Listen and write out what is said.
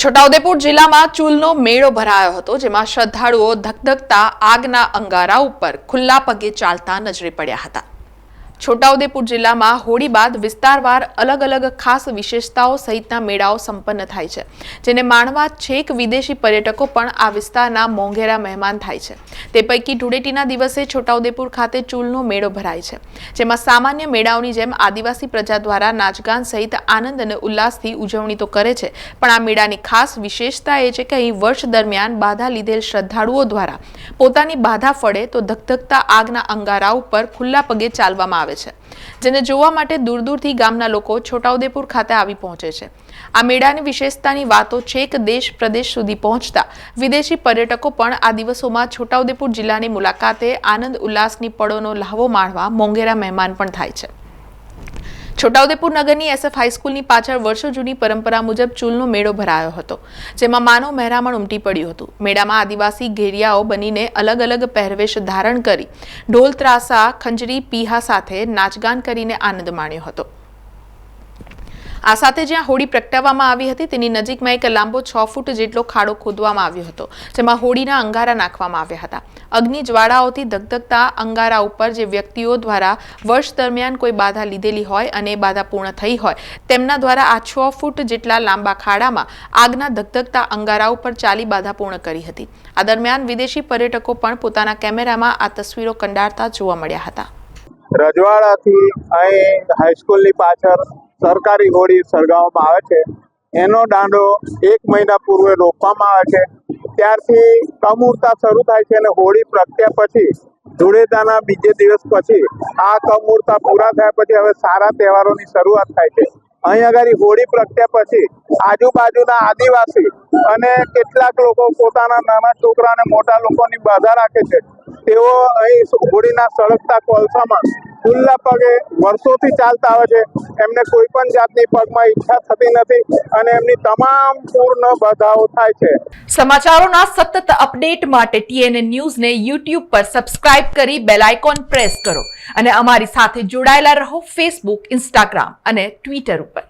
છોટાઉદેપુર જિલ્લામાં ચૂલનો મેળો ભરાયો હતો, જેમાં શ્રદ્ધાળુઓ ધકધકતા આગના અંગારા ઉપર ખુલ્લા પગે ચાલતા નજરે પડ્યા હતા. છોટાઉદેપુર જિલ્લામાં હોળી બાદ વિસ્તારવાર અલગ અલગ ખાસ વિશેષતાઓ સહિતના મેળાઓ સંપન્ન થાય છે, જેને માણવા છેક વિદેશી પર્યટકો પણ આ વિસ્તારના મોંઘેરા મહેમાન થાય છે. તે પૈકી ધૂળેટીના દિવસે છોટાઉદેપુર ખાતે ચૂલનો મેળો ભરાય છે, જેમાં સામાન્ય મેળાઓની જેમ આદિવાસી પ્રજા દ્વારા નાચગાન સહિત આનંદ અને ઉલ્લાસથી ઉજવણી તો કરે છે, પણ આ મેળાની ખાસ વિશેષતા એ છે કે અહીં વર્ષ દરમિયાન બાધા લીધેલ શ્રદ્ધાળુઓ દ્વારા પોતાની બાધા ફળે તો ધગધગતા આગના અંગારા ઉપર ખુલ્લા પગે ચાલવામાં આવે છે, જેને જોવા માટે દૂર દૂરથી ગામના લોકો છોટાઉદેપુર ખાતે આવી પહોંચે છે. આ મેળાની વિશેષતાની વાતો છેક દેશ પ્રદેશ સુધી પહોંચતા વિદેશી પર્યટકો પણ આ દિવસોમાં છોટાઉદેપુર જિલ્લાની મુલાકાતે આનંદ ઉલ્લાસની પળોનો લહાવો માણવા મોંઘેરા મહેમાન પણ થાય છે. છોટાઉદેપુર નગરની એસએફ હાઈસ્કૂલની પાછળ વર્ષો જૂની પરંપરા મુજબ ચૂલનો મેળો ભરાયો હતો, જેમાં માનવ મહેરામણ ઉમટી પડ્યું હતું. મેળામાં આદિવાસી ઘેરિયાઓ બનીને અલગ અલગ પહેરવેશ ધારણ કરી, ઢોલ ત્રાસા, ખંજરી, પીહા સાથે નાચગાન કરીને આનંદ માણ્યો હતો. આ સાથે જ્યાં હોડી પ્રગટાવવામાં આવી હતી, તેની નજીકમાં એક લાંબો છ ફૂટ જેટલો ખાડો ખોદવામાં આવ્યો હતો, જેમાં હોડીના અંગારા નાખવામાં આવ્યા હતા. અગ્નિ જ્વાળાઓથી ધગધગતા અંગારા ઉપર જે વ્યક્તિઓ દ્વારા વર્ષ દરમિયાન કોઈ બાધા લીધેલી હોય અને બાધા પૂર્ણ થઈ હોય, તેમના દ્વારા આ છ ફૂટ જેટલા લાંબા ખાડામાં આગના ધગધગતા અંગારા ઉપર ચાલી બાધા પૂર્ણ કરી હતી. આ દરમિયાન વિદેશી પર્યટકો પણ પોતાના કેમેરામાં આ તસવીરો કંડારતા જોવા મળ્યા હતા. રજવાડાથી અહીં હાઈસ્કૂલની પાછળ સરકારી હોળી સળગાવવામાં આવે છે. એનો દાંડો એક મહિના પૂર્વે રોપવામાં આવે છે. ત્યારથી કમૂરતા શરૂ થાય છે અને હોળી પ્રગટ્યા પછી, ધૂળેટાના બીજે દિવસ પછી, આ કમૂરતા પૂરા થયા પછી હવે સારા તહેવારોની શરૂઆત થાય છે. અહીં આગળ હોળી પ્રગટ્યા પછી, આજુબાજુના આદિવાસી અને કેટલાક લોકો પોતાના નાના છોકરા અને મોટા લોકોની બાધા રાખે છે. તેઓ અહીં હોળીના સળગતા કોલસામાં ખુલ્લા પગે વર્ષોથી ચાલતા આવે છે. એમને કોઈ પણ જાતની પગમાં ઈચ્છા થતી નથી અને એમની તમામ પૂર્ણ બાધાઓ થાય છે. સમાચારોના સતત અપડેટ માટે ટીએનએ ન્યૂઝને યુટ્યુબ પર સબસ્ક્રાઇબ કરી બેલ આઇકોન પ્રેસ કરો અને અમારી સાથે જોડાયેલા રહો ફેસબુક, ઇન્સ્ટાગ્રામ અને ટ્વિટર ઉપર.